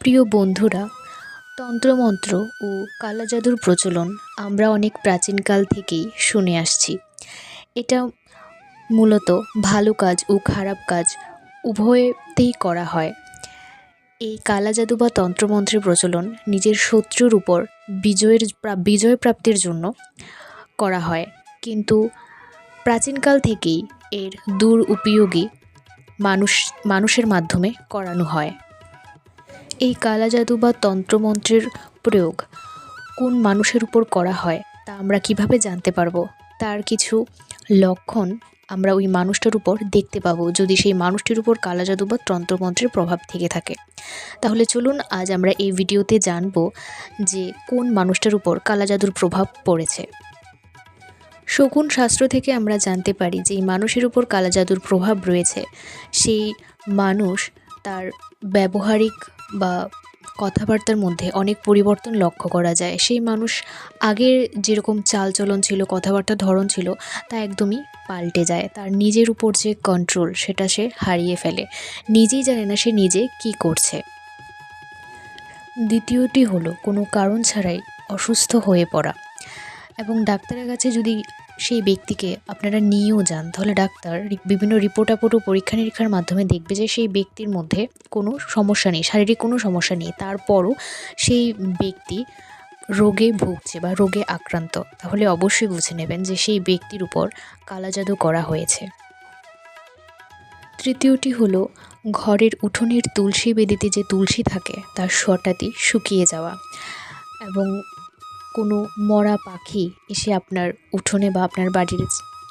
প্রিয় বন্ধুরা, তন্ত্রমন্ত্র ও কালা জাদুর প্রচলন আমরা অনেক প্রাচীনকাল থেকেই শুনে আসছি। এটা মূলত ভালো কাজ ও খারাপ কাজ উভয়তেই করা হয়। এই কালা জাদু বা তন্ত্রমন্ত্রের প্রচলন নিজের শত্রুর উপর বিজয়ের, বিজয় প্রাপ্তির জন্য করা হয়। কিন্তু প্রাচীনকাল থেকেই এর দূর উপযোগী মানুষ, মানুষের মাধ্যমে করানো হয়। এই কালা জাদু বা তন্ত্রমন্ত্রের প্রয়োগ কোন মানুষের উপর করা হয় তা আমরা কীভাবে জানতে পারব? তার কিছু লক্ষণ আমরা ওই মানুষটার উপর দেখতে পাবো যদি সেই মানুষটির উপর কালা জাদু বা তন্ত্রমন্ত্রের প্রভাব থেকে থাকে। তাহলে চলুন আজ আমরা এই ভিডিওতে জানব যে কোন মানুষটার উপর কালা জাদুর প্রভাব পড়েছে। শকুন শাস্ত্র থেকে আমরা জানতে পারি যে এই মানুষের উপর কালা জাদুর প্রভাব রয়েছে। সেই মানুষ তার ব্যবহারিক বা কথাবার্তার মধ্যে অনেক পরিবর্তন লক্ষ্য করা যায়। সেই মানুষ আগের যেরকম চালচলন ছিল, কথাবার্তার ধরন ছিল, তা একদমই পাল্টে যায়। তার নিজের উপর যে কন্ট্রোল সেটা সে হারিয়ে ফেলে। নিজেই জানে না সে নিজে কি করছে। দ্বিতীয়টি হলো, কোনো কারণ ছাড়াই অসুস্থ হয়ে পড়া। এবং ডাক্তারের কাছে যদি সেই ব্যক্তিকে আপনারা নিয়েও যান। তাহলে ডাক্তার বিভিন্ন রিপোর্ট আপোর্ট ও পরীক্ষা নিরীক্ষার মাধ্যমে দেখবে যে সেই ব্যক্তির মধ্যে কোনো সমস্যা নেই, শারীরিক কোনো সমস্যা নেই। তারপরও সেই ব্যক্তি রোগে ভুগছে বা রোগে আক্রান্ত, তাহলে অবশ্যই বুঝে নেবেন যে সেই ব্যক্তির উপর কালা জাদু করা হয়েছে। তৃতীয়টি হলো ঘরের উঠোনের তুলসী বেদিতে যে তুলসী থাকে, তার শটাতি শুকিয়ে যাওয়া এবং কোনো মরা পাখি এসে আপনার উঠোনে বা আপনার বাড়ির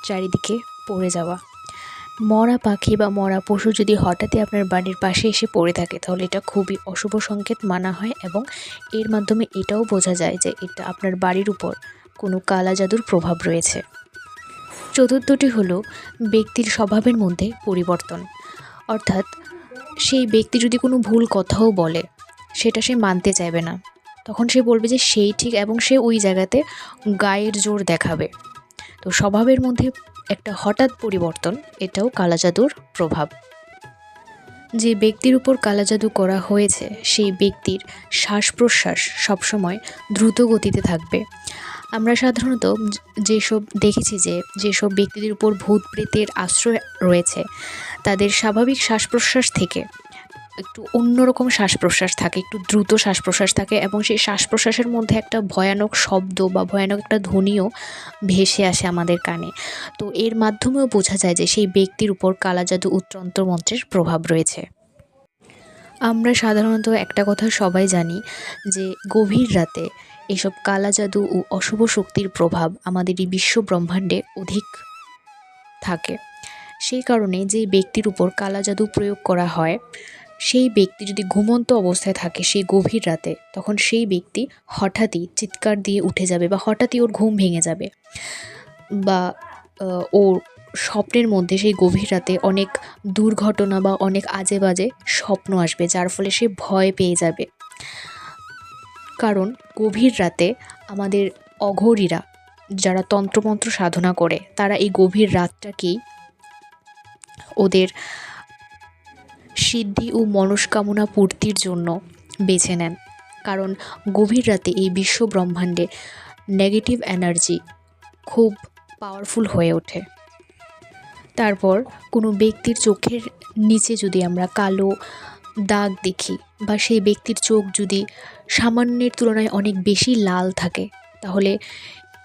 চারিদিকে পড়ে যাওয়া। মরা পাখি বা মরা পশু যদি হঠাৎই আপনার বাড়ির পাশে এসে পড়ে থাকে, তাহলে এটা খুবই অশুভ সংকেত মানা হয় এবং এর মাধ্যমে এটাও বোঝা যায় যে এটা আপনার বাড়ির উপর কোনো কালা জাদুর প্রভাব রয়েছে। চতুর্থটি হলো ব্যক্তির স্বভাবের মধ্যে পরিবর্তন। অর্থাৎ সেই ব্যক্তি যদি কোনো ভুল কথাও বলে, সেটা সে মানতে চাইবে না। তখন সে বলবে যে সেই ঠিক এবং সে ওই জায়গাতে গায়ের জোর দেখাবে। তো স্বভাবের মধ্যে একটা হঠাৎ পরিবর্তন, এটাও কালা জাদুর প্রভাব। যে ব্যক্তির উপর কালা জাদু করা হয়েছে, সেই ব্যক্তির শ্বাস প্রশ্বাস সবসময় দ্রুত গতিতে থাকবে। আমরা সাধারণত যেসব দেখেছি যে, যেসব ব্যক্তিদের উপর ভূত প্রেতের আশ্রয় রয়েছে, তাদের স্বাভাবিক শ্বাস প্রশ্বাস থেকে একটু অন্যরকম শ্বাস প্রশ্বাস থাকে, একটু দ্রুত শ্বাস প্রশ্বাস থাকে এবং সেই শ্বাস প্রশ্বাসের মধ্যে একটা ভয়ানক শব্দ বা ভয়ানক একটা ধ্বনিও ভেসে আসে আমাদের কানে। তো এর মাধ্যমেও বোঝা যায় যে সেই ব্যক্তির উপর কালা জাদু উত্তন্ত্র মন্ত্রের প্রভাব রয়েছে। আমরা সাধারণত একটা কথা সবাই জানি যে গভীর রাতে এসব কালা জাদু ও অশুভ শক্তির প্রভাব আমাদের এই বিশ্ব ব্রহ্মাণ্ডে অধিক থাকে। সেই কারণে যে ব্যক্তির উপর কালা জাদু প্রয়োগ করা হয় সেই ব্যক্তি যদি ঘুমন্ত অবস্থায় থাকে সেই গভীর রাতে, তখন সেই ব্যক্তি হঠাৎই চিৎকার দিয়ে উঠে যাবে বা হঠাৎই ওর ঘুম ভেঙে যাবে। বা ওর স্বপ্নের মধ্যে সেই গভীর রাতে অনেক দুর্ঘটনা বা অনেক আজে বাজে স্বপ্ন আসবে, যার ফলে সে ভয় পেয়ে যাবে। কারণ গভীর রাতে আমাদের অঘরীরা যারা তন্ত্রমন্ত্র সাধনা করে, তারা এই গভীর রাতটাকেই ওদের সিদ্ধি ও মনস্কামনা পূর্তির জন্য বেছে নেন। কারণ গভীর রাতে এই বিশ্ব ব্রহ্মাণ্ডে নেগেটিভ এনার্জি খুব পাওয়ারফুল হয়ে ওঠে। তারপর কোনো ব্যক্তির চোখের নিচে যদি আমরা কালো দাগ দেখি বা সেই ব্যক্তির চোখ যদি সামান্যের তুলনায় অনেক বেশি লাল থাকে, তাহলে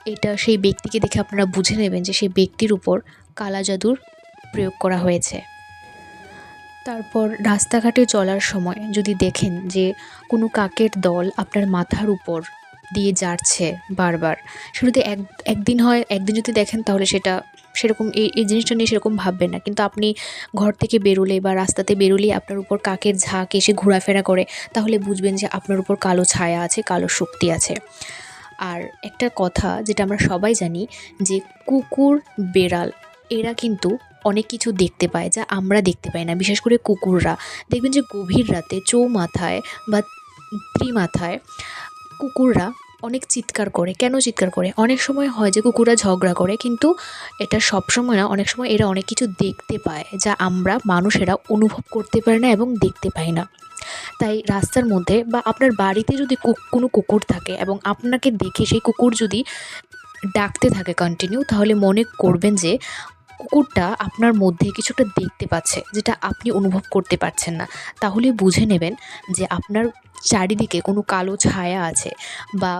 এটা সেই ব্যক্তিকে দেখে আপনারা বুঝে নেবেন যে সেই ব্যক্তির উপর কালা জাদুর প্রয়োগ করা হয়েছে। তারপর রাস্তাঘাটে চলার সময় যদি দেখেন যে কোনো কাকের দল আপনার মাথার উপর দিয়ে যাচ্ছে বারবার যদি এক, একদিন হয়, একদিন যদি দেখেন তাহলে সেটা সেরকম এই এই জিনিসটা নিয়ে সেরকম ভাববেন না। কিন্তু আপনি ঘর থেকে বেরোলে বা রাস্তাতে বেরোলেই আপনার উপর কাকের ঝাঁক এসে ঘোরাফেরা করে, তাহলে বুঝবেন যে আপনার উপর কালো ছায়া আছে, কালো শক্তি আছে। আর একটা কথা যেটা আমরা সবাই জানি যে কুকুর, বেড়াল, এরা কিন্তু অনেক কিছু দেখতে পায় যা আমরা দেখতে পাই না। বিশেষ করে কুকুররা। দেখবেন যে গভীর রাতে চৌমাথায় বা ত্রিমাথায় কুকুররা অনেক চিৎকার করে। কেন চিৎকার করে? অনেক সময় হয় যে কুকুররা ঝগড়া করে, কিন্তু এটা সব সময় না, অনেক সময় এরা অনেক কিছু দেখতে পায় যা আমরা, মানুষেরা অনুভব করতে পারি না এবং দেখতে পাই না। তাই রাস্তার মধ্যে বা আপনার বাড়িতে যদি কোনো কুকুর থাকে এবং আপনাকে দেখে সেই কুকুর যদি ডাকতে থাকে কন্টিনিউ তাহলে মনে করবেন যে কুকুরটা আপনার মধ্যে কিছুটা দেখতে পাচ্ছে, যেটা আপনি অনুভব করতে পারছেন না। তাহলে বুঝে নেবেন যে আপনার চারিদিকে কোনো কালো ছায়া আছে বা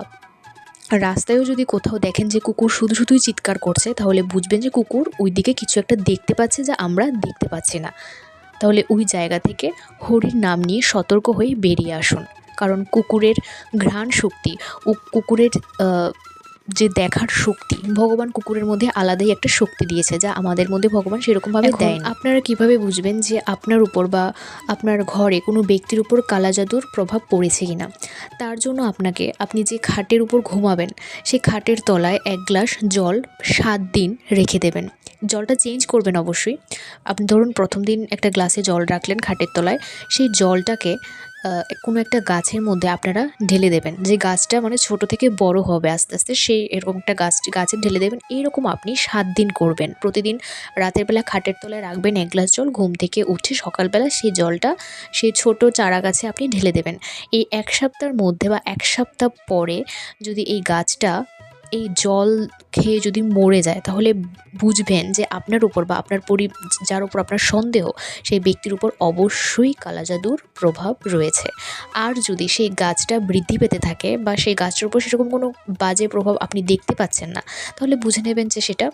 রাস্তায়ও যদি কোথাও দেখেন যে কুকুর শুধু শুধুই চিৎকার করছে, তাহলে বুঝবেন যে কুকুর ওই দিকে কিছু একটা দেখতে পাচ্ছে যা আমরা দেখতে পাচ্ছি না। তাহলে ওই জায়গা থেকে হরির নাম নিয়ে সতর্ক হয়ে বেরিয়ে আসুন। কারণ কুকুরের ঘ্রাণ শক্তি ও কুকুরের যে দেখার শক্তি ভগবান কুকুরের মধ্যে আলাদাই একটা শক্তি দিয়েছে যা আমাদের মধ্যে ভগবান সেরকমভাবে দেয় আপনারা কীভাবে বুঝবেন যে আপনার উপর বা আপনার ঘরে কোনো ব্যক্তির উপর কালা জাদুর প্রভাব পড়েছে কিনা? তার জন্য আপনাকে আপনি যে খাটের উপর ঘুমাবেন সেই খাটের তলায় এক গ্লাস জল সাত দিন রেখে দেবেন। জলটা চেঞ্জ করবেন অবশ্যই। আপনি ধরুন প্রথম দিন একটা গ্লাসে জল রাখলেন খাটের তলায় সেই জলটাকে কোনো একটা গাছের মধ্যে আপনারা ঢেলে দেবেন। যে গাছটা মানে ছোট থেকে বড় হবে আস্তে আস্তে, সেই এরকম একটা গাছ, গাছে ঢেলে দেবেন। এইরকম আপনি সাত দিন করবেন। প্রতিদিন রাতের বেলা খাটের তলায় রাখবেন, এক গ্লাস জল, ঘুম থেকে উঠে সকালবেলা সেই জলটা সেই ছোট চারা গাছে আপনি ঢেলে দেবেন। এই এক সপ্তাহের মধ্যে বা এক সপ্তাহ পরে যদি এই গাছটা এই জল খেয়ে যদি মরে যায়, তাহলে বুঝবেন যে আপনার উপর বা আপনার পরি, যার উপর আপনার সন্দেহ, সেই ব্যক্তির উপর অবশ্যই কালাজাদুর প্রভাব রয়েছে। আর যদি সেই গাছটা বৃদ্ধি পেতে থাকে বা সেই গাছটার উপর সেরকম কোনো বাজে প্রভাব আপনি দেখতে পাচ্ছেন না, তাহলে বুঝে নেবেন যে সেটা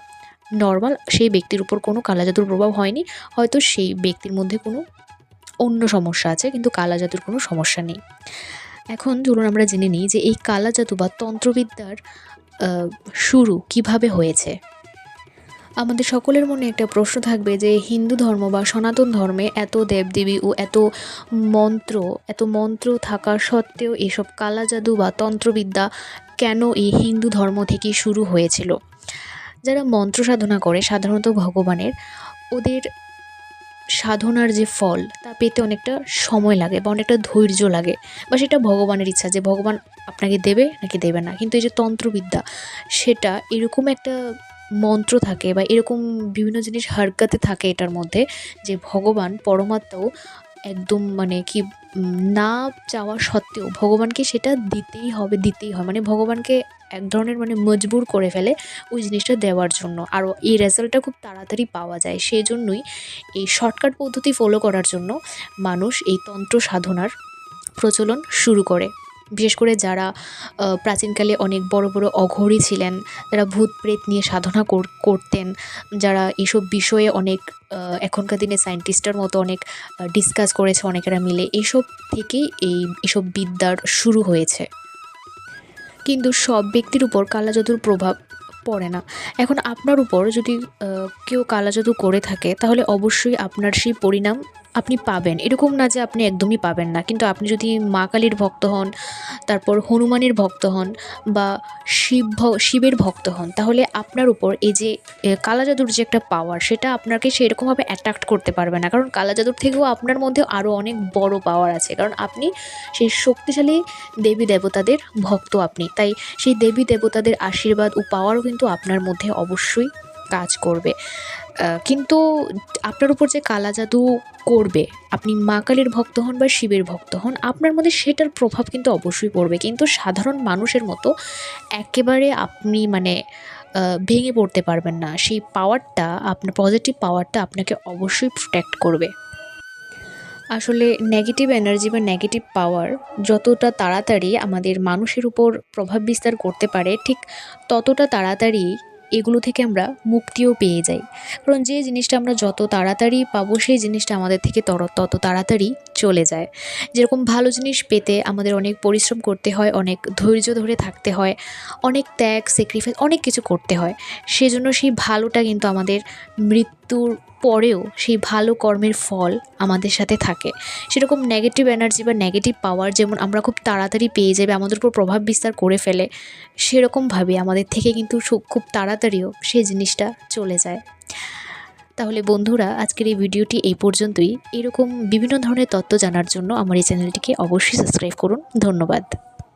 নর্মাল সেই ব্যক্তির উপর কোনো কালাজাদুর প্রভাব হয়নি। হয়তো সেই ব্যক্তির মধ্যে কোনো অন্য সমস্যা আছে, কিন্তু কালাজাদুর কোনো সমস্যা নেই। এখন ধরুন আমরা জেনে নিই যে এই কালাজাদু বা তন্ত্রবিদ্যার শুরু কীভাবে হয়েছে? আমাদের সকলের মনে একটা প্রশ্ন থাকবে যে হিন্দু ধর্ম বা সনাতন ধর্মে এত দেবদেবী ও এত মন্ত্র এত মন্ত্র থাকা সত্ত্বেও এসব কালা জাদু বা তন্ত্রবিদ্যা কেন এই হিন্দু ধর্ম থেকেই শুরু হয়েছিল? যারা মন্ত্র সাধনা করে, সাধারণত ভগবানের, ওদের সাধনার যে ফল, তা পেতে অনেকটা সময় লাগে বা অনেকটা ধৈর্য লাগে। বা সেটা ভগবানের ইচ্ছা যে ভগবান আপনাকে দেবে নাকি দেবে না। কিন্তু এই যে তন্ত্রবিদ্যা, সেটা এরকম একটা মন্ত্র থাকে বা এরকম বিভিন্ন জিনিস হারকাতে থাকে এটার মধ্যে যে ভগবান, পরমাত্মাও একদম মানে কি না চাওয়া সত্ত্বেও ভগবানকে সেটা দিতেই হবে, দিতেই হয় মানে ভগবানকে এক ধরনের মানে মজবুর করে ফেলে ওই জিনিসটা দেওয়ার জন্য। আর এই রেজাল্টটা খুব তাড়াতাড়ি পাওয়া যায়। সেই জন্যই এই শর্টকাট পদ্ধতি ফলো করার জন্য মানুষ এই তন্ত্র সাধনার প্রচলন শুরু করে। বিশেষ করে যারা প্রাচীনকালে অনেক বড় বড় অঘরী ছিলেন, যারা ভূত প্রেত নিয়ে সাধনা কর- করতেন, যারা এইসব বিষয়ে অনেক এখনকার দিনে সায়েন্টিস্টের মতো অনেক ডিসকাস করেছে অনেকেরা মিলে এইসব থেকেই এই, এসব বিদ্যার শুরু হয়েছে। কিন্তু সব ব্যক্তির উপর কালাজাদুর প্রভাব পড়ে না। এখন আপনার উপর যদি কেউ কালাজাদু করে থাকে, তাহলে অবশ্যই আপনার সেই পরিণাম আপনি পাবেন। এরকম না যে আপনি একদমই পাবেন না। কিন্তু আপনি যদি মা কালীর ভক্ত হন, তারপর হনুমানের ভক্ত হন বা শিব শিবের ভক্ত হন, তাহলে আপনার উপর এই যে কালা কালাজাদুর যে একটা পাওয়ার সেটা আপনাকে সেরকমভাবে অ্যাট্রাক্ট করতে পারবে না। কারণ কালাজাদুর থেকেও আপনার মধ্যে আরও অনেক বড় পাওয়ার আছে। কারণ আপনি সেই শক্তিশালী দেবী দেবতাদের ভক্ত আপনি। তাই সেই দেবী দেবতাদের আশীর্বাদ ও পাওয়ারও কিন্তু আপনার মধ্যে অবশ্যই কাজ করবে। কিন্তু আপনার উপর যে কালা জাদু করবে, আপনি মা কালীর ভক্ত হন বা শিবের ভক্ত হন, আপনার মধ্যে সেটার প্রভাব কিন্তু অবশ্যই পড়বে। কিন্তু সাধারণ মানুষের মতো একেবারে আপনি মানে ভেঙে পড়তে পারবেন না। সেই পাওয়ারটা আপনার পজিটিভ পাওয়ারটা আপনাকে অবশ্যই প্রোটেক্ট করবে। আসলে নেগেটিভ এনার্জি বা নেগেটিভ পাওয়ার যতটা তাড়াতাড়ি আমাদের মানুষের উপর প্রভাব বিস্তার করতে পারে, ঠিক ততটা তাড়াতাড়ি এগুলো থেকে আমরা মুক্তিও পেয়ে যাই। কারণ যে জিনিসটা আমরা যত তাড়াতাড়ি পাবো, সেই জিনিসটা আমাদের থেকে তর, তত তাড়াতাড়ি চলে যায়। যেরকম ভালো জিনিস পেতে আমাদের অনেক পরিশ্রম করতে হয়, অনেক ধৈর্য ধরে থাকতে হয়, অনেক ত্যাগ স্যাক্রিফাইস অনেক কিছু করতে হয়। সেজন্য সেই ভালোটা কিন্তু আমাদের মৃত্যুর পরেও সেই ভালো কর্মের ফল আমাদের সাথে থাকে। সেরকম নেগেটিভ এনার্জি বা নেগেটিভ পাওয়ার যেমন আমরা খুব তাড়াতাড়ি পেয়ে যাবে আমাদের উপর প্রভাব বিস্তার করে ফেলে সেরকমভাবে আমাদের থেকে কিন্তু খুব তাড়াতাড়িও সেই জিনিসটা চলে যায়। তাহলে বন্ধুরা, আজকের এই ভিডিওটি এই পর্যন্তই। এরকম বিভিন্ন ধরনের তথ্য জানার জন্য আমার এই চ্যানেলটিকে অবশ্যই সাবস্ক্রাইব করুন। ধন্যবাদ।